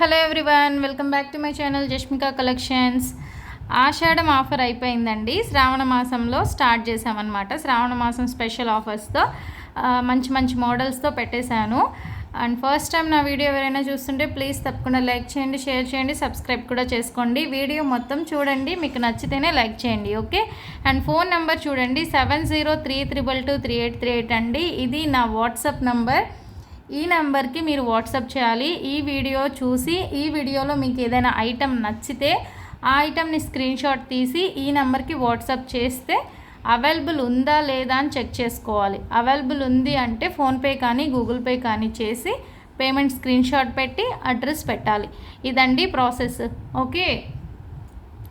Hello everyone welcome back to my channel Jashmika collections Ashadham offer అయిపోయిందండి. శ్రావణ మాసంలో start చేసామన్నమాట శ్రావణ మాసం స్పెషల్ ఆఫర్స్తో మంచి మంచి మోడల్స్తో పెట్టేశాను. అండ్ ఫస్ట్ టైం నా వీడియో ఎవరైనా చూస్తుంటే ప్లీజ్ తప్పకుండా లైక్ చేయండి షేర్ చేయండి సబ్స్క్రైబ్ కూడా చేసుకోండి. వీడియో మొత్తం చూడండి మీకు నచ్చితేనే లైక్ చేయండి ఓకే అండ్ ఫోన్ నెంబర్ చూడండి seven zero three triple two three eight three eight అండి. ఇది నా వాట్సాప్ నంబర్ ఈ నెంబర్కి మీరు వాట్సాప్ చేయాలి. ఈ వీడియో చూసి ఈ వీడియోలో మీకు ఏదైనా ఐటెం నచ్చితే ఆ ఐటెంని స్క్రీన్షాట్ తీసి ఈ నెంబర్కి వాట్సాప్ చేస్తే అవైలబుల్ ఉందా లేదా అని చెక్ చేసుకోవాలి. అవైలబుల్ ఉంది అంటే ఫోన్పే కానీ గూగుల్ పే కానీ చేసి పేమెంట్ స్క్రీన్షాట్ పెట్టి అడ్రస్ పెట్టాలి. ఇదండి ప్రాసెస్. ఓకే?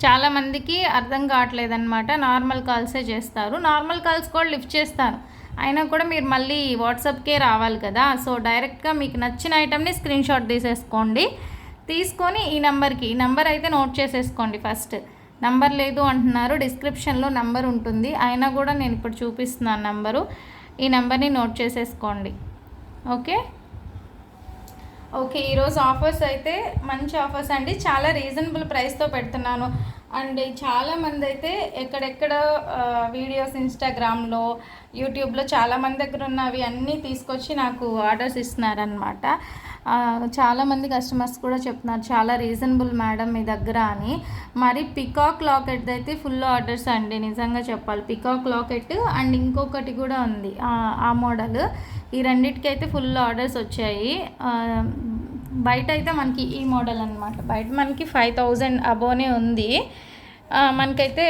చాలామందికి అర్థం కావట్లేదన్నమాట. నార్మల్ కాల్సే చేస్తారు. నార్మల్ కాల్స్ కూడా లిఫ్ట్ చేస్తారు. అయినా కూడా మీరు మళ్ళీ వాట్సాప్కే రావాలి కదా. సో డైరెక్ట్గా మీకు నచ్చిన ఐటమ్ని స్క్రీన్ షాట్ తీసేసుకోండి. తీసుకొని ఈ నెంబర్కి ఈ నెంబర్ అయితే నోట్ చేసేసుకోండి ఫస్ట్. నంబర్ లేదు అంటున్నారు డిస్క్రిప్షన్లో నంబర్ ఉంటుంది. అయినా కూడా నేను ఇప్పుడు చూపిస్తున్నాను నంబరు. ఈ నెంబర్ని నోట్ చేసేసుకోండి. ఓకే? ఓకే ఈరోజు ఆఫర్స్ అయితే మంచి ఆఫర్స్ అండి. చాలా రీజనబుల్ ప్రైస్తో పెడుతున్నాను. అండ్ చాలా మంది అయితే ఎక్కడెక్కడ వీడియోస్ ఇన్స్టాగ్రామ్లో యూట్యూబ్లో చాలామంది దగ్గర దగ్గర ఉన్నవి అన్నీ తీసుకొచ్చి నాకు ఆర్డర్స్ ఇస్తున్నారనమాట చాలామంది కస్టమర్స్ కూడా చెప్తున్నారు చాలా రీజనబుల్ మేడం మీ దగ్గర అని. మరి పికాక్ లాకెట్ అయితే ఫుల్ ఆర్డర్స్ అండి నిజంగా చెప్పాలి. పికాక్ లాకెట్ అండ్ ఇంకొకటి కూడా ఉంది ఆ- మోడల్ ఈ రెండిటికైతే అయితే ఫుల్ ఆర్డర్స్ వచ్చాయి. బయట అయితే మనకి ఈ మోడల్ అనమాట బయట మనకి ఫైవ్ థౌజండ్ అబోనే ఉంది. మనకైతే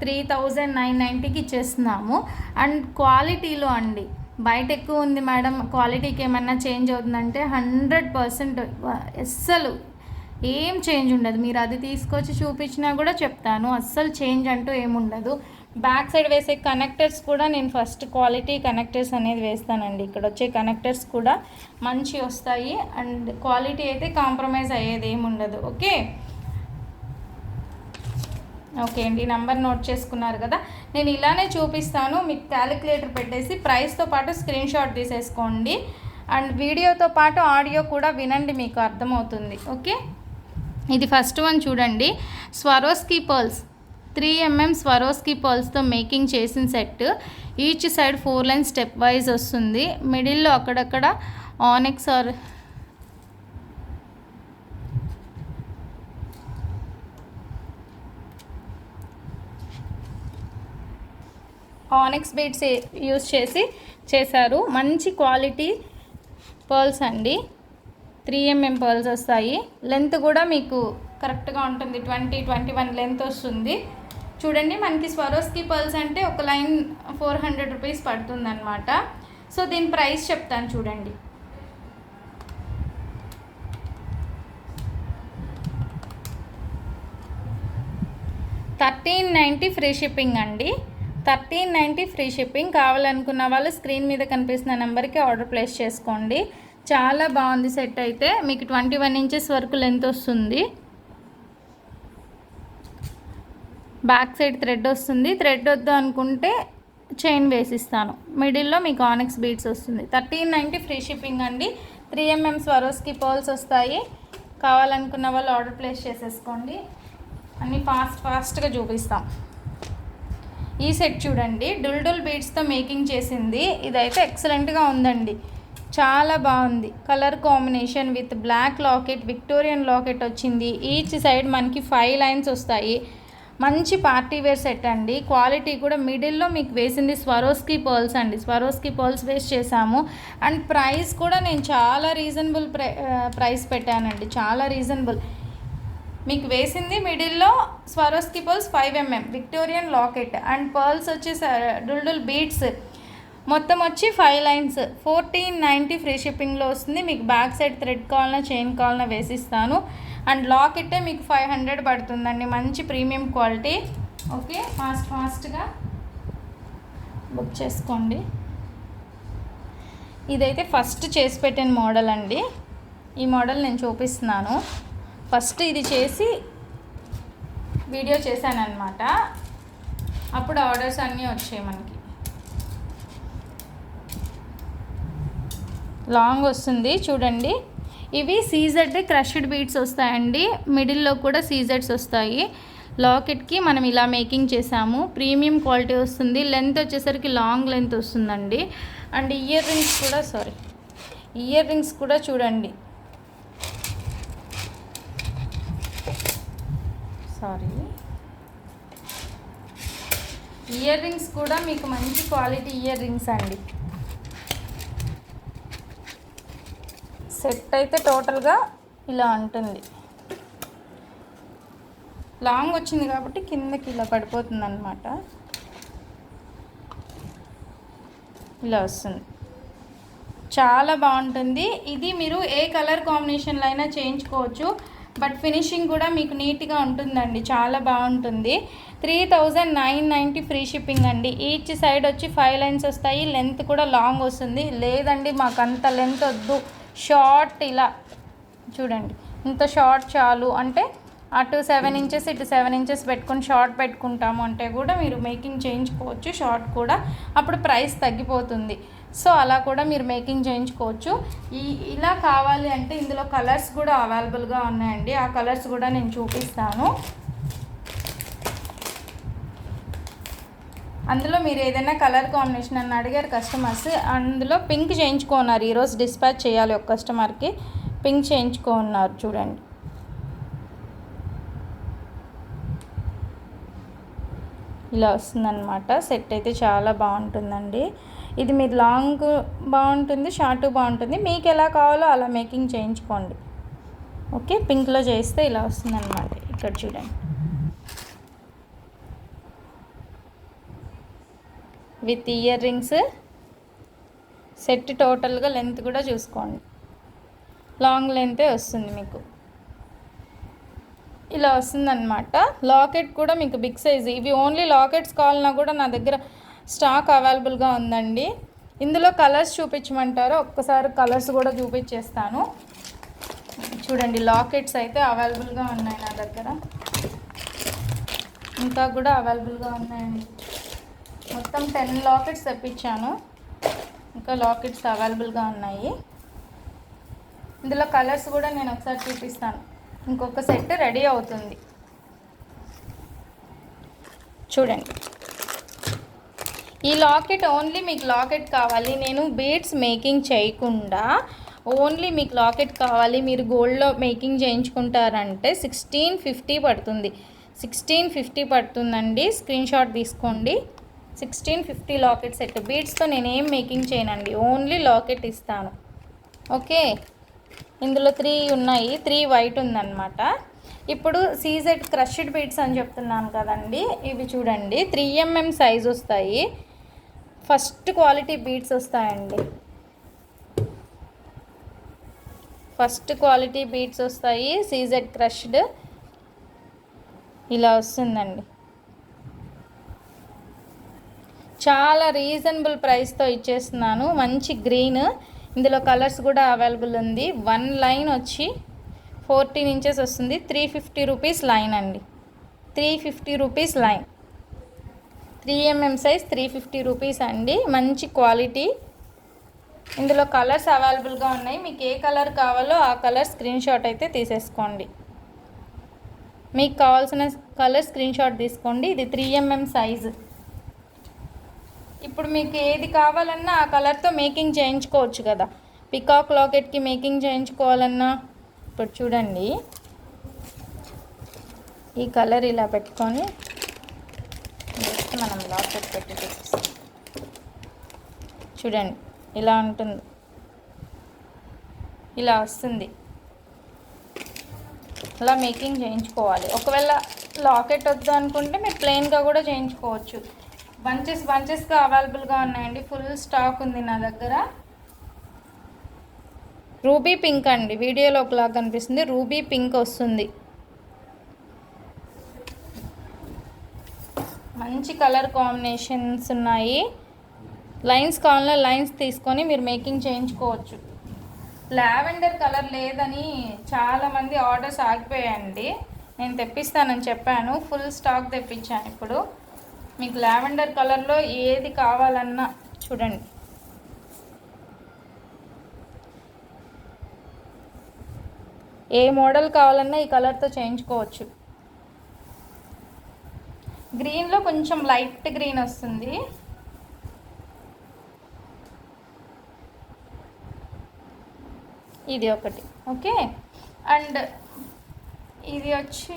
త్రీ థౌజండ్ నైన్ నైంటీకి ఇచ్చేస్తున్నాము. అండ్ క్వాలిటీలో అండి బయట ఎక్కువ ఉంది మేడం క్వాలిటీకి ఏమన్నా చేంజ్ అవుతుందంటే హండ్రెడ్ పర్సెంట్ అస్సలు ఏం చేంజ్ ఉండదు. మీరు అది తీసుకొచ్చి చూపించినా కూడా చెప్తాను అస్సలు చేంజ్ అంటూ ఏముండదు బ్యాక్ సైడ్ వేసే కనెక్టర్స్ కూడా నేను ఫస్ట్ క్వాలిటీ కనెక్టర్స్ అనేది వేస్తానండి. ఇక్కడ వచ్చే కనెక్టర్స్ కూడా మంచి వస్తాయి. అండ్ క్వాలిటీ అయితే కాంప్రమైజ్ అయ్యేది ఏముండదు ఓకే? ఓకే అండి నంబర్ నోట్ చేసుకున్నారు కదా. నేను ఇలానే చూపిస్తాను మీకు క్యాలిక్యులేటర్ పెట్టేసి ప్రైస్తో పాటు స్క్రీన్ షాట్ తీసేసుకోండి. అండ్ వీడియోతో పాటు ఆడియో కూడా వినండి మీకు అర్థమవుతుంది. ఓకే? ఇది ఫస్ట్ వన్ చూడండి. Swarovski pearls. Three mm Swarovski పర్ల్స్తో మేకింగ్ చేసిన set. Each side four line stepwise వస్తుంది. మిడిల్లో అక్కడక్కడ onyx or onyx beads use చేసి చేశారు. మంచి క్వాలిటీ పర్ల్స్ అండి. త్రీ ఎంఎం పర్ల్స్ వస్తాయి. లెంత్ కూడా మీకు కరెక్ట్గా ఉంటుంది. ట్వంటీ ట్వంటీ వన్ లెంత్ వస్తుంది. చూడండి మనకి స్వరోస్కి పర్ల్స్ అంటే ఒక లైన్ ఫోర్ హండ్రెడ్ రూపీస్ పడుతుందన్నమాట. సో దీని ప్రైస్ చెప్తాను చూడండి. థర్టీన్ నైంటీ ఫ్రీ షిప్పింగ్ అండి. థర్టీన్ నైంటీ ఫ్రీ షిప్పింగ్ కావాలనుకున్న వాళ్ళు స్క్రీన్ మీద కనిపిస్తున్న నెంబర్కి ఆర్డర్ ప్లేస్ చేసుకోండి. చాలా బాగుంది సెట్ అయితే. మీకు ట్వంటీ వన్ ఇంచెస్ వరకు లెంత్ వస్తుంది. బ్యాక్ సైడ్ థ్రెడ్ వస్తుంది. థ్రెడ్ వద్దు అనుకుంటే చైన్ వేసిస్తాను. మిడిల్లో మీకు ఆనెక్స్ బీడ్స్ వస్తుంది. థర్టీన్ నైంటీ ఫ్రీ షిప్పింగ్ అండి. త్రీ ఎంఎం స్వరోస్కి పోల్స్ వస్తాయి. కావాలనుకున్న వాళ్ళు ఆర్డర్ ప్లేస్ చేసేసుకోండి. అన్నీ ఫాస్ట్ ఫాస్ట్గా చూపిస్తాం. ఈ సెట్ చూడండి. డుల్ డుల్ బీడ్స్తో మేకింగ్ చేసింది. ఇదైతే ఎక్సలెంట్గా ఉందండి. చాలా బాగుంది. Colour combination with black locket Victorian locket వచ్చింది. ఈచ్ సైడ్ మనకి ఫైవ్ లైన్స్ వస్తాయి. మంచి పార్టీ వేర్ సెట్ అండి. క్వాలిటీ కూడా మిడిల్లో మీకు వేసింది స్వరోస్కి పర్ల్స్ అండి. స్వరోస్కి పర్ల్స్ వేస్ట్ చేశాము అండ్ ప్రైస్ కూడా నేను చాలా రీజనబుల్ ప్రై ప్రైస్ పెట్టానండి. చాలా రీజనబుల్ మీకు వేసింది మిడిల్లో Swarovski pearls five mm Victorian locket and pearls వచ్చేసి డుల్డుల్ బీట్స్. బీడ్స్ మొత్తం వచ్చి five lines. Fourteen ninety free షిప్పింగ్లో వస్తుంది. మీకు బ్యాక్ సైడ్ థ్రెడ్ కాల్న చైన్ కాల్న వేసిస్తాను. అండ్ లాకెట్టే మీకు ఫైవ్ హండ్రెడ్ పడుతుందండి. మంచి ప్రీమియం క్వాలిటీ. ఓకే ఫాస్ట్ ఫాస్ట్గా బుక్ చేసుకోండి. ఇదైతే ఫస్ట్ చేసి పెట్టిన మోడల్ అండి. ఈ మోడల్ నేను చూపిస్తున్నాను. ఫస్ట్ ఇది చేసి వీడియో చేశాను అప్పుడు ఆర్డర్స్ అన్నీ వచ్చాయి మనకి. లాంగ్ వస్తుంది చూడండి. ఇవి సీజెడ్ క్రష్డ్ బీడ్స్ వస్తాయండి. మిడిల్లో కూడా సీజెడ్స్ వస్తాయి. లాకెట్కి మనం ఇలా మేకింగ్ చేసాము. ప్రీమియం క్వాలిటీ వస్తుంది. లెంత్ వచ్చేసరికి లాంగ్ లెంత్ వస్తుందండి. అండ్ ఇయర్ రింగ్స్ కూడా సారీ ఇయర్ రింగ్స్ కూడా చూడండి. సారీ ఇయర్ రింగ్స్ కూడా మీకు మంచి క్వాలిటీ ఇయర్ రింగ్స్ అండి. సెట్ అయితే టోటల్గా ఇలా ఉంటుంది. లాంగ్ వచ్చింది కాబట్టి కిందకి ఇలా పడిపోతుంది అనమాట ఇలా వస్తుంది. చాలా బాగుంటుంది. ఇది మీరు ఏ కలర్ కాంబినేషన్లో అయినా చేయించుకోవచ్చు. బట్ ఫినిషింగ్ కూడా మీకు నీట్గా ఉంటుందండి. చాలా బాగుంటుంది. Three thousand nine ninety free shipping అండి. ఈచ్ సైడ్ వచ్చి ఫైవ్ లైన్స్ వస్తాయి. లెంత్ కూడా లాంగ్ వస్తుంది. లేదండి మాకు అంత లెంత్ వద్దు. షార్ట్ ఇలా. చూడండి. ఇంత షార్ట్ చాలు. అంటే అటు సెవెన్ ఇంచెస్ ఇటు సెవెన్ ఇంచెస్ పెట్టుకొని షార్ట్ పెట్టుకుంటాము అంటే కూడా మీరు మేకింగ్ చేయించుకోవచ్చు. షార్ట్ కూడా. అప్పుడు ప్రైస్ తగ్గిపోతుంది. సో అలా కూడా మీరు మేకింగ్ చేయించుకోవచ్చు. ఈ ఇలా కావాలి అంటే ఇందులో కలర్స్ కూడా అవైలబుల్గా ఉన్నాయండి. ఆ కలర్స్ కూడా నేను చూపిస్తాను. అందులో మీరు ఏదైనా కలర్ కాంబినేషన్ అని అడిగారు కస్టమర్స్ అందులో పింక్ చేయించుకున్నారు ఈరోజు డిస్పాచ్ చేయాలి ఒక కస్టమర్కి. పింక్ చేయించుకున్నారు చూడండి. ఇలా వస్తుందన్నమాట. సెట్ అయితే చాలా బాగుంటుందండి. ఇది మీరు లాంగ్ బాగుంటుంది షార్ట్ బాగుంటుంది. మీకు ఎలా కావాలో అలా మేకింగ్ చేయించుకోండి. ఓకే పింక్లో చేస్తే ఇలా వస్తుందన్నమాట. ఇక్కడ చూడండి. With earrings. సెట్ టోటల్గా లెంత్ కూడా చూసుకోండి. లాంగ్ లెంతే వస్తుంది మీకు. ఇలా వస్తుందన్నమాట. లాకెట్ కూడా మీకు బిగ్ సైజ్. ఇవి ఓన్లీ లాకెట్స్ కావాలన్నా కూడా నా దగ్గర స్టాక్ అవైలబుల్గా ఉందండి. ఇందులో కలర్స్ చూపించమంటారో? ఒక్కసారి కలర్స్ కూడా చూపించేస్తాను. చూడండి లాకెట్స్ అయితే అవైలబుల్గా ఉన్నాయి నా దగ్గర. ఇంకా కూడా అవైలబుల్గా ఉన్నాయండి. మొత్తం టెన్ లాకెట్స్ తెప్పించాను. ఇంకా లాకెట్స్ అవైలబుల్గా ఉన్నాయి. ఇందులో కలర్స్ కూడా నేను ఒకసారి చూపిస్తాను. ఇంకొక సెట్ రెడీ అవుతుంది. చూడండి. ఈ లాకెట్ ఓన్లీ మీకు లాకెట్ కావాలి. నేను బీడ్స్ మేకింగ్ చేయకుండా ఓన్లీ మీకు లాకెట్ కావాలి. మీరు గోల్డ్లో మేకింగ్ చేయించుకుంటారంటే సిక్స్టీన్ ఫిఫ్టీ పడుతుంది. సిక్స్టీన్ ఫిఫ్టీ పడుతుందండి. స్క్రీన్ షాట్ తీసుకోండి. Sixteen fifty locket set. బీడ్స్తో నేనేం మేకింగ్ చేయనండి. ఓన్లీ లాకెట్ ఇస్తాను. ఓకే? ఇందులో త్రీ ఉన్నాయి. త్రీ వైట్ ఉందన్నమాట. ఇప్పుడు సీజెడ్ క్రష్డ్ బీడ్స్ అని చెప్తున్నాను కదండి. ఇవి చూడండి. త్రీ ఎంఎం సైజ్ వస్తాయి. ఫస్ట్ క్వాలిటీ బీట్స్ వస్తాయండి. ఫస్ట్ క్వాలిటీ బీట్స్ వస్తాయి. CZ crushed. ఇలా వస్తుందండి. చాలా రీజనబుల్ ప్రైస్తో ఇచ్చేస్తున్నాను. మంచి గ్రీన్. ఇందులో కలర్స్ కూడా అవైలబుల్ ఉంది. వన్ లైన్ వచ్చి ఫోర్టీన్ ఇంచెస్ వస్తుంది. త్రీ ఫిఫ్టీ రూపీస్ లైన్ అండి. Three fifty rupees line. Three mm size three fifty rupees అండి. మంచి క్వాలిటీ. ఇందులో కలర్స్ అవైలబుల్గా ఉన్నాయి. మీకు ఏ కలర్ కావాలో ఆ కలర్ స్క్రీన్ షాట్ అయితే తీసేసుకోండి. మీకు కావాల్సిన కలర్ స్క్రీన్ షాట్ తీసుకోండి. ఇది త్రీ ఎంఎం సైజు ఇప్పుడు మీకు ఏది కావాలన్నా ఆ కలర్తో మేకింగ్ చేయించుకోవచ్చు కదా. పికాక్ లాకెట్కి మేకింగ్ చేయించుకోవాలన్నా ఇప్పుడు చూడండి. ఈ కలర్ ఇలా పెట్టుకొని మనం లాకెట్ పెట్టి చూపిస్తాం చూడండి ఇలా ఉంటుంది. ఇలా వస్తుంది. అలా మేకింగ్ చేయించుకోవాలి. ఒకవేళ లాకెట్ వద్దు అనుకుంటే మీరు ప్లెయిన్గా కూడా చేయించుకోవచ్చు. బంచెస్ బంచెస్గా అవైలబుల్గా ఉన్నాయండి. ఫుల్ స్టాక్ ఉంది నా దగ్గర. రూబీ పింక్ అండి. వీడియోలో ఒకలాగా కనిపిస్తుంది. రూబీ పింక్ వస్తుంది. మంచి కలర్ కాంబినేషన్స్ ఉన్నాయి. లైన్స్ కావాలన్నా లైన్స్ తీసుకొని మీరు మేకింగ్ చేయించుకోవచ్చు. లావెండర్ కలర్ లేదని చాలామంది ఆర్డర్స్ ఆగిపోయాయండి. నేను తెప్పిస్తానని చెప్పాను. ఫుల్ స్టాక్ తెప్పించాను ఇప్పుడు. మీకు లావెండర్ కలర్లో ఏది కావాలన్నా చూడండి. ఏ మోడల్ కావాలన్నా ఈ కలర్తో చేయించుకోవచ్చు. గ్రీన్లో కొంచెం లైట్ గ్రీన్ వస్తుంది. ఇది ఒకటి ఓకే? అండ్ ఇది వచ్చి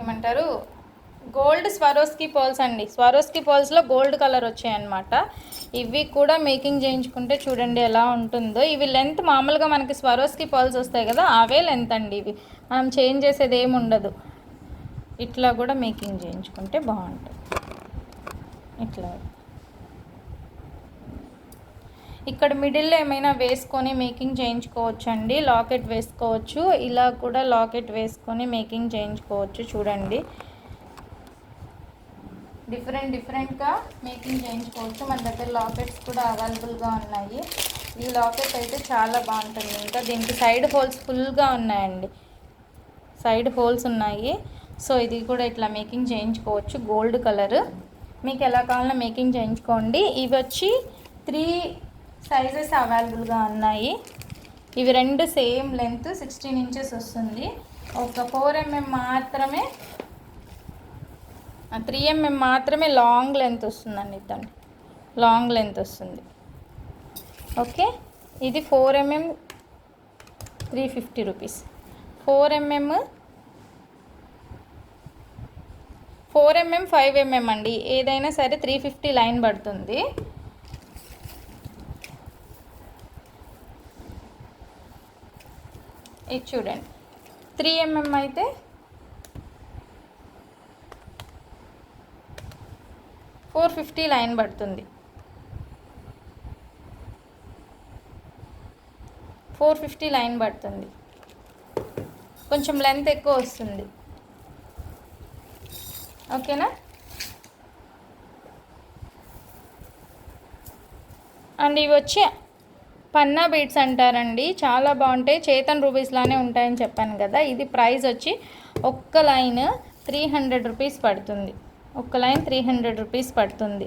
ఏమంటారు? గోల్డ్ స్వరోస్కి పర్ల్స్ అండి. స్వరోస్కి పర్ల్స్లో గోల్డ్ కలర్ వచ్చాయన్నమాట. ఇవి కూడా మేకింగ్ చేయించుకుంటే చూడండి ఎలా ఉంటుందో. ఇవి లెంత్ మామూలుగా మనకి స్వరోస్కి పాల్స్ వస్తాయి కదా అవే లెంత్ అండి ఇవి. మనం చేంజ్ చేసేది ఏమి ఉండదు. ఇట్లా కూడా మేకింగ్ చేయించుకుంటే బాగుంటుంది. ఇట్లా. ఇక్కడ మిడిల్లో ఏమైనా వేసుకొని మేకింగ్ చేయించుకోవచ్చు అండి లాకెట్ వేసుకోవచ్చు. ఇలా కూడా లాకెట్ వేసుకొని మేకింగ్ చేయించుకోవచ్చు. చూడండి. డిఫరెంట్ డిఫరెంట్గా మేకింగ్ చేయించుకోవచ్చు. మన దగ్గర లాకెట్స్ కూడా అవైలబుల్గా ఉన్నాయి. ఈ లాకెట్ అయితే చాలా బాగుంటుంది. ఇంకా దీనికి సైడ్ హోల్స్ ఫుల్గా ఉన్నాయండి. సైడ్ హోల్స్ ఉన్నాయి. సో ఇది కూడా ఇట్లా మేకింగ్ చేయించుకోవచ్చు. Gold colour. మీకు ఎలా కావాలన్నా మేకింగ్ చేయించుకోండి. ఇవి వచ్చి త్రీ సైజెస్ అవైలబుల్గా ఉన్నాయి. ఇవి రెండు సేమ్ లెంత్ సిక్స్టీన్ ఇంచెస్ వస్తుంది. ఒక ఫోర్ ఎంఎం మాత్రమే త్రీ ఎంఎం మాత్రమే లాంగ్ లెంత్ వస్తుందండి దాన్ని లాంగ్ లెంత్ వస్తుంది. ఓకే ఇది four mm three fifty rupees four mm four mm five mm అండి. ఏదైనా సరే త్రీ ఫిఫ్టీ లైన్ పడుతుంది. ఇది చూడండి. త్రీ ఎంఎం అయితే ఫోర్ ఫిఫ్టీ లైన్ పడుతుంది. ఫోర్ ఫిఫ్టీ లైన్ పడుతుంది. కొంచెం లెంత్ ఎక్కువ వస్తుంది. ఓకేనా? అండ్ ఇవి వచ్చి పన్నా బీట్స్ అంటారండి. చాలా బాగుంటాయి. చేతన్ రూపీస్లానే ఉంటాయని చెప్పాను కదా. ఇది ప్రైస్ వచ్చి ఒక్క లైన్ త్రీ హండ్రెడ్ రూపీస్ పడుతుంది. ఒక లైన్ త్రీ హండ్రెడ్ రూపీస్ పడుతుంది.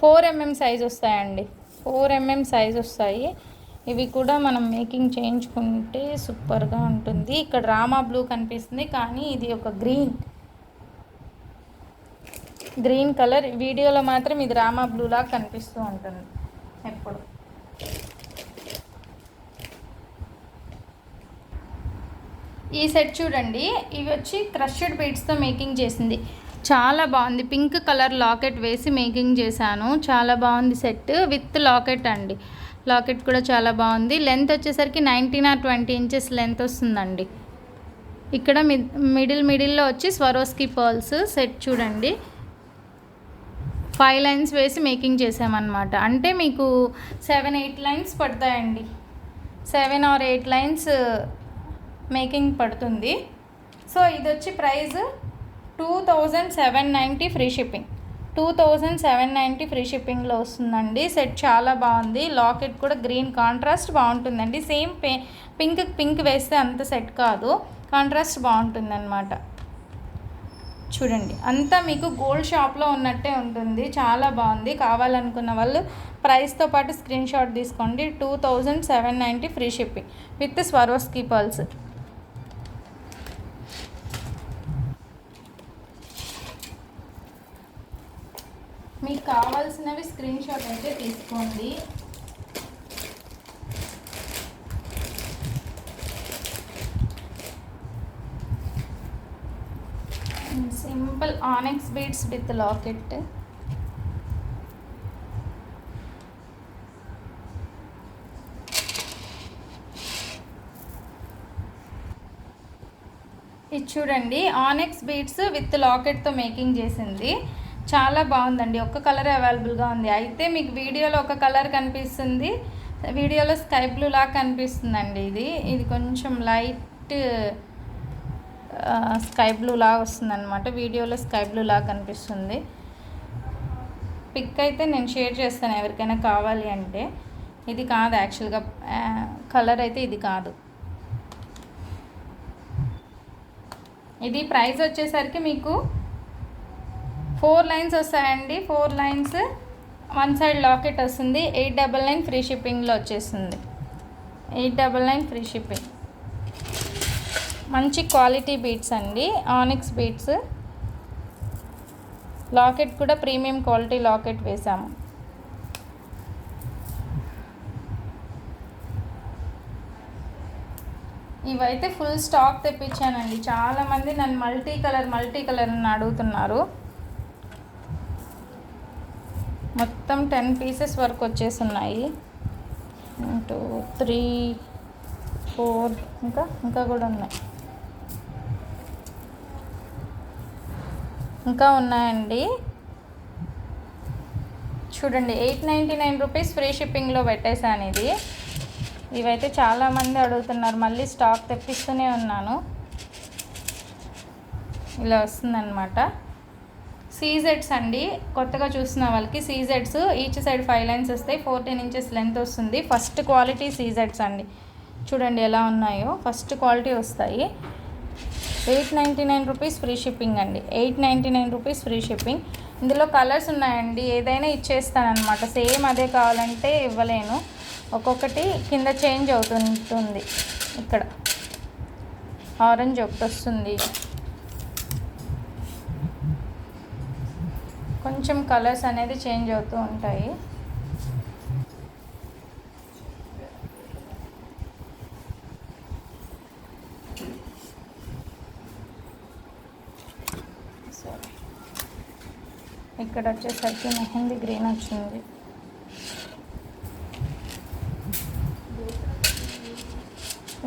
ఫోర్ ఎంఎం సైజ్ వస్తాయండి. ఫోర్ ఎంఎం సైజ్ వస్తాయి. ఇవి కూడా మనం మేకింగ్ చేయించుకుంటే సూపర్గా ఉంటుంది. ఇక్కడ రామా బ్లూ కనిపిస్తుంది కానీ ఇది ఒక గ్రీన్. Green colour. వీడియోలో మాత్రం ఇది రామా బ్లూ లాగా కనిపిస్తూ ఉంటుంది. ఎప్పుడు. ఈ సెట్ చూడండి. ఇవి వచ్చి క్రష్డ్ బీడ్స్తో మేకింగ్ చేసింది. చాలా బాగుంది. పింక్ కలర్ లాకెట్ వేసి మేకింగ్ చేశాను. చాలా బాగుంది సెట్ విత్ లాకెట్ అండి. లాకెట్ కూడా చాలా బాగుంది. లెంత్ వచ్చేసరికి nineteen or twenty inches length వస్తుందండి. ఇక్కడ మిడ్ మిడిల్ మిడిల్లో వచ్చి స్వరోస్కి పర్ల్స్ సెట్ చూడండి. ఫైవ్ లైన్స్ వేసి మేకింగ్ చేసామన్నమాట అంటే మీకు సెవెన్ ఎయిట్ లైన్స్ పడతాయండి. Seven or eight lines making పడుతుంది. సో ఇది వచ్చి price two thousand seven ninety free shipping. Two thousand seven ninety free షిప్పింగ్లో వస్తుందండి. సెట్ చాలా బాగుంది. లాకెట్ కూడా గ్రీన్ కాంట్రాస్ట్ బాగుంటుందండి. సేమ్ పే పింక్ పింక్ వేస్తే అంత సెట్ కాదు. కాంట్రాస్ట్ బాగుంటుందన్నమాట. చూడండి. అంతా మీకు గోల్డ్ షాప్లో ఉన్నట్టే ఉంటుంది. చాలా బాగుంది. కావాలనుకున్న వాళ్ళు ప్రైస్తో పాటు స్క్రీన్ షాట్ తీసుకోండి. Two thousand seven ninety free shipping with Swarovski pearls మీకు కావాల్సినవి స్క్రీన్ షాట్ అయితే తీసుకోండి. Simple onyx beads with locket ఇది చూడండి ఆనెక్స్ బీడ్స్ విత్ లాకెట్తో మేకింగ్ చేసింది. చాలా బాగుందండి. ఒక్క కలర్ అవైలబుల్గా ఉంది. అయితే మీకు వీడియోలో ఒక కలర్ కనిపిస్తుంది. వీడియోలో స్కై బ్లూ లాగా కనిపిస్తుందండి ఇది. ఇది కొంచెం లైట్ స్కై బ్లూ లా వస్తుంది అనమాట వీడియోలో స్కై బ్లూ లాగా కనిపిస్తుంది. పిక్ అయితే నేను షేర్ చేస్తాను ఎవరికైనా కావాలి అంటే. ఇది కాదు యాక్చువల్గా. కలర్ అయితే ఇది కాదు. ఇది ప్రైస్ వచ్చేసరికి మీకు ఫోర్ లైన్స్ వస్తాయండి. Four lines one side locket వస్తుంది. ఎయిట్ డబల్ నైన్ ఫ్రీ షిప్పింగ్లో వచ్చేస్తుంది. Eight double nine free shipping. మంచి క్వాలిటీ బీట్స్ అండి. Onyx beads. లాకెట్ కూడా ప్రీమియం క్వాలిటీ లాకెట్ వేసాము. ఇవైతే ఫుల్ స్టాక్ తెప్పించానండి. చాలామంది నన్ను మల్టీ కలర్ మల్టీ కలర్ అని అడుగుతున్నారు. మొత్తం టెన్ పీసెస్ వరకు వచ్చేసి ఉన్నాయి టూ త్రీ ఫోర్ ఇంకా ఇంకా కూడా ఉన్నాయి. ఇంకా ఉన్నాయండి. చూడండి eight ninety nine rupees free షిప్పింగ్లో పెట్టేశాను ఇది. ఇవైతే చాలామంది అడుగుతున్నారు మళ్ళీ స్టాక్ తెప్పిస్తూనే ఉన్నాను. ఇలా వస్తుందన్నమాట. సీజెడ్స్ అండి. కొత్తగా చూసిన వాళ్ళకి సీజెడ్స్ ఈచ్ సైడ్ ఫైవ్ లైన్స్ వస్తాయి ఫోర్టీన్ ఇంచెస్ లెంత్ వస్తుంది. ఫస్ట్ క్వాలిటీ సీజెడ్స్ అండి. చూడండి ఎలా ఉన్నాయో. ఫస్ట్ క్వాలిటీ వస్తాయి. Eight ninety nine rupees free shipping అండి. Eight ninety nine rupees free shipping. ఇందులో కలర్స్ ఉన్నాయండి. ఏదైనా ఇచ్చేస్తానమాట సేమ్ అదే కావాలంటే ఇవ్వలేను. ఒక్కొక్కటి కింద చేంజ్ అవుతుంటుంది. ఇక్కడ ఆరెంజ్ ఒకటి వస్తుంది. కొంచెం కలర్స్ అనేది చేంజ్ అవుతూ ఉంటాయి. ఇక్కడ వచ్చేసరికి మెహందీ గ్రీన్ వచ్చింది.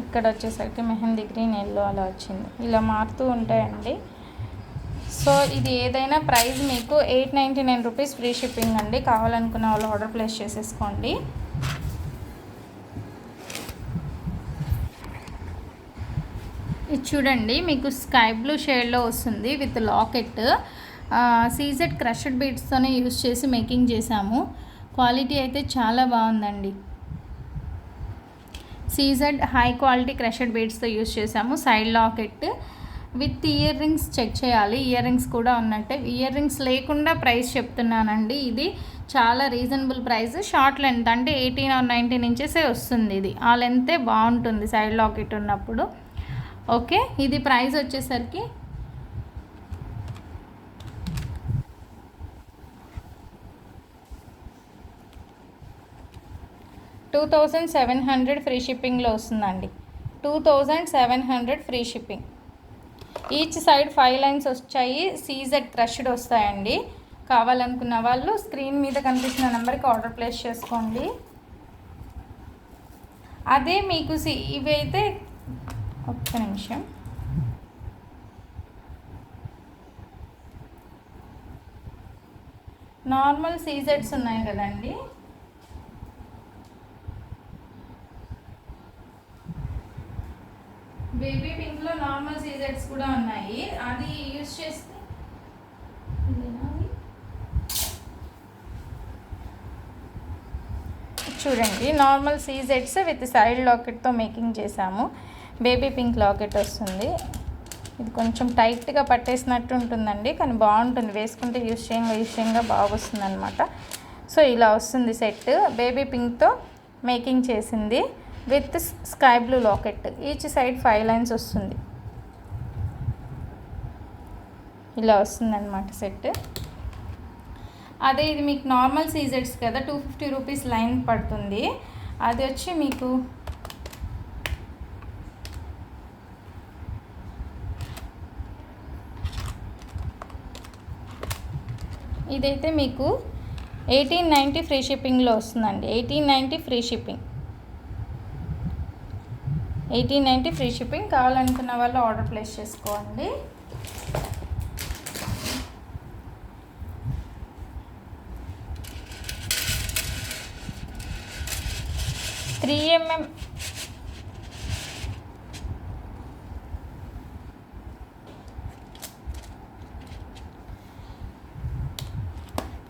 ఇక్కడ వచ్చేసరికి మెహందీ గ్రీన్ ఎల్లో అలా వచ్చింది. ఇలా మారుతూ ఉంటాయండి. సో ఇది ఏదైనా ప్రైస్ మీకు eight ninety nine rupees free shipping అండి. కావాలనుకున్న వాళ్ళు ఆర్డర్ ప్లేస్ చేసేసుకోండి. ఇది చూడండి మీకు స్కై బ్లూ షేడ్లో వస్తుంది విత్ లాకెట్. సీజెడ్ క్రషడ్ బీడ్స్తోనే యూస్ చేసి మేకింగ్ చేశాము. క్వాలిటీ అయితే చాలా బాగుందండి. సీజెడ్ హై క్వాలిటీ క్రషడ్ బీడ్స్తో యూస్ చేసాము side locket. With earrings check చేయాలి. ఇయర్ రింగ్స్ కూడా ఉన్నట్టే. ఇయర్ రింగ్స్ లేకుండా ప్రైస్ చెప్తున్నానండి ఇది. చాలా రీజనబుల్ ప్రైస్. షార్ట్ లెంత్ అంటే ఎయిటీన్ ఆర్ నైన్టీన్ ఇంచెసే వస్తుంది ఇది. ఆ లెంతే బాగుంటుంది సైడ్ లాకెట్ ఉన్నప్పుడు. ఓకే? ఇది ప్రైస్ వచ్చేసరికి two thousand seven hundred free షిప్పింగ్లో వస్తుందండి. Two thousand seven hundred free shipping. Each side five lines వచ్చాయి. సీజెడ్ క్రష్డ్ వస్తాయండి. కావాలనుకున్న వాళ్ళు స్క్రీన్ మీద కనిపిస్తున్న నెంబర్కి ఆర్డర్ ప్లేస్ చేసుకోండి. అదే మీకు సి ఇవి అయితే ఒక్క నిమిషం. నార్మల్ సీజెడ్స్ ఉన్నాయి కదండి. బేబీ పింక్లో నార్మల్ సీజెడ్స్ కూడా ఉన్నాయి. అది యూజ్ చేస్తే? చూడండి నార్మల్ సీజెట్స్ విత్ సైడ్ లాకెట్తో మేకింగ్ చేసాము. బేబీ పింక్ లాకెట్ వస్తుంది. ఇది కొంచెం టైట్గా పట్టేసినట్టు ఉంటుందండి కానీ బాగుంటుంది. వేసుకుంటే యూస్ చేయంగా యూస్ చేయంగా బాగొస్తుంది అనమాట సో ఇలా వస్తుంది సెట్. బేబీ పింక్తో మేకింగ్ చేసింది. With sky blue locket. Each side five lines వస్తుంది. ఇలా వస్తుందన్నమాట సెట్. అదే ఇది మీకు నార్మల్ సీజర్స్ కదా టూ ఫిఫ్టీ రూపీస్ లైన్ పడుతుంది. అది వచ్చి మీకు ఇదైతే మీకు ఎయిటీన్ నైంటీ ఫ్రీ షిప్పింగ్లో వస్తుందండి. Eighteen ninety free shipping. Eighteen ninety free shipping కావాలనుకున్న వాళ్ళు ఆర్డర్ ప్లేస్ చేసుకోండి. Three mm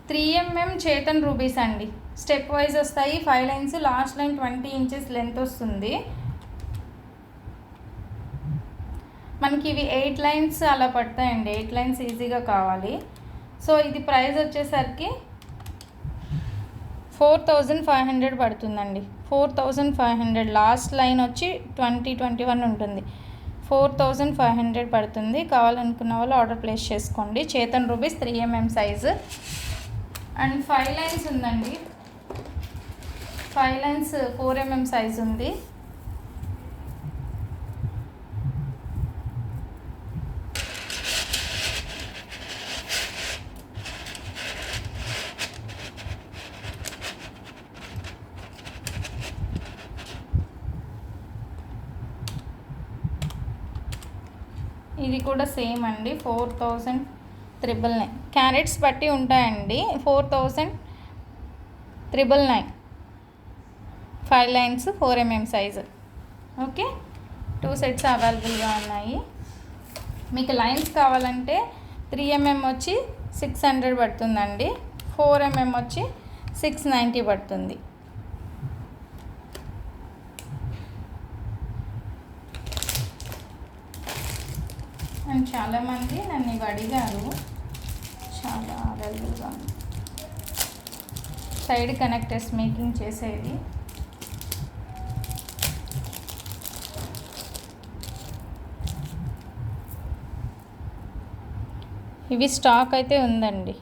three mm Chetan rubies అండి. స్టెప్ వైజ్ వస్తాయి. Five lines last line twenty inches length వస్తుంది. మనకి ఇవి ఎయిట్ లైన్స్ అలా పడతాయండి. ఎయిట్ లైన్స్ ఈజీగా కావాలి. సో ఇది ప్రైస్ వచ్చేసరికి ఫోర్ థౌజండ్ ఫైవ్ హండ్రెడ్ పడుతుందండి. Four thousand five hundred last line వచ్చి ట్వంటీ ట్వంటీ వన్ ఉంటుంది. ఫోర్ థౌజండ్ ఫైవ్ హండ్రెడ్ పడుతుంది. కావాలనుకున్న వాళ్ళు ఆర్డర్ ప్లేస్ చేసుకోండి. Chetan rupees three mm size. And five lines ఉందండి. Five lines four mm size ఉంది. ఇది కూడా సేమ్ అండి. Four thousand triple nine. Carats బట్టి ఉంటాయండి. Four thousand triple nine. Five lines four mm size. Okay? Two sets అవైలబుల్గా ఉన్నాయి. మీకు లైన్స్ కావాలంటే త్రీ ఎంఎం వచ్చి సిక్స్ హండ్రెడ్ పడుతుందండి. ఫోర్ ఎంఎం వచ్చి సిక్స్ నైంటీ పడుతుంది. చాలామంది నన్ను ఇవి అడిగారు. చాలా అవైలబుల్గా సైడ్ కనెక్టర్స్ మేకింగ్ చేసేది. ఇవి స్టాక్ అయితే ఉందండి.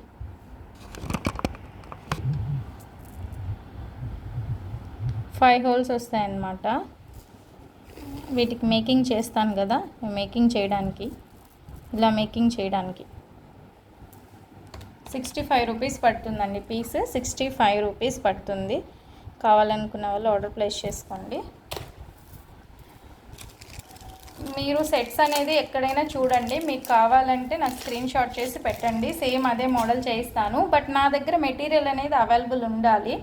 ఫైవ్ హోల్స్ వస్తాయన్నమాట. వీటికి మేకింగ్ చేస్తాను కదా మేకింగ్ చేయడానికి. ఇలా మేకింగ్ చేయడానికి. సిక్స్టీ ఫైవ్ రూపీస్ పడుతుందండి పీస్. సిక్స్టీ ఫైవ్ రూపీస్ పడుతుంది. కావాలనుకున్న వాళ్ళు ఆర్డర్ ప్లేస్ చేసుకోండి. మీరు సెట్స్ అనేది ఎక్కడైనా చూడండి. మీకు కావాలంటే నాకు స్క్రీన్ షాట్ చేసి పెట్టండి. సేమ్ అదే మోడల్ చేయిస్తాను. బట్ నా దగ్గర మెటీరియల్ అనేది అవైలబుల్ ఉండాలి.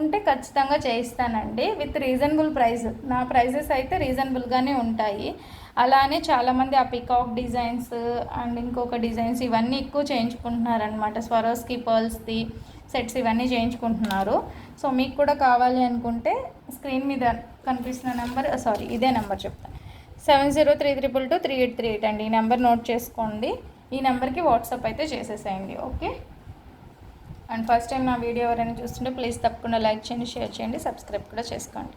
ఉంటే ఖచ్చితంగా చేయిస్తానండి. విత్ రీజనబుల్ ప్రైస్ నా ప్రైజెస్ అయితే రీజనబుల్గానే ఉంటాయి. అలానే చాలామంది ఆ పికాక్ డిజైన్స్ అండ్ ఇంకొక డిజైన్స్ ఇవన్నీ ఎక్కువ చేయించుకుంటున్నారనమాట స్వరోస్కి పర్ల్స్ది సెట్స్ ఇవన్నీ చేయించుకుంటున్నారు. సో మీకు కూడా కావాలి అనుకుంటే స్క్రీన్ మీద కనిపిస్తున్న నెంబర్ సారీ uh, ఇదే నెంబర్ చెప్తాను seven zero three triple two three eight three eight అండి. ఈ నెంబర్ నోట్ చేసుకోండి. ఈ నెంబర్కి వాట్సాప్ అయితే చేసేసేయండి ఓకే అండ్ ఫస్ట్ టైం నా వీడియో ఎవరైనా చూస్తుంటే ప్లీజ్ తప్పకుండా లైక్ చేయండి షేర్ చేయండి సబ్స్క్రైబ్ కూడా చేసుకోండి.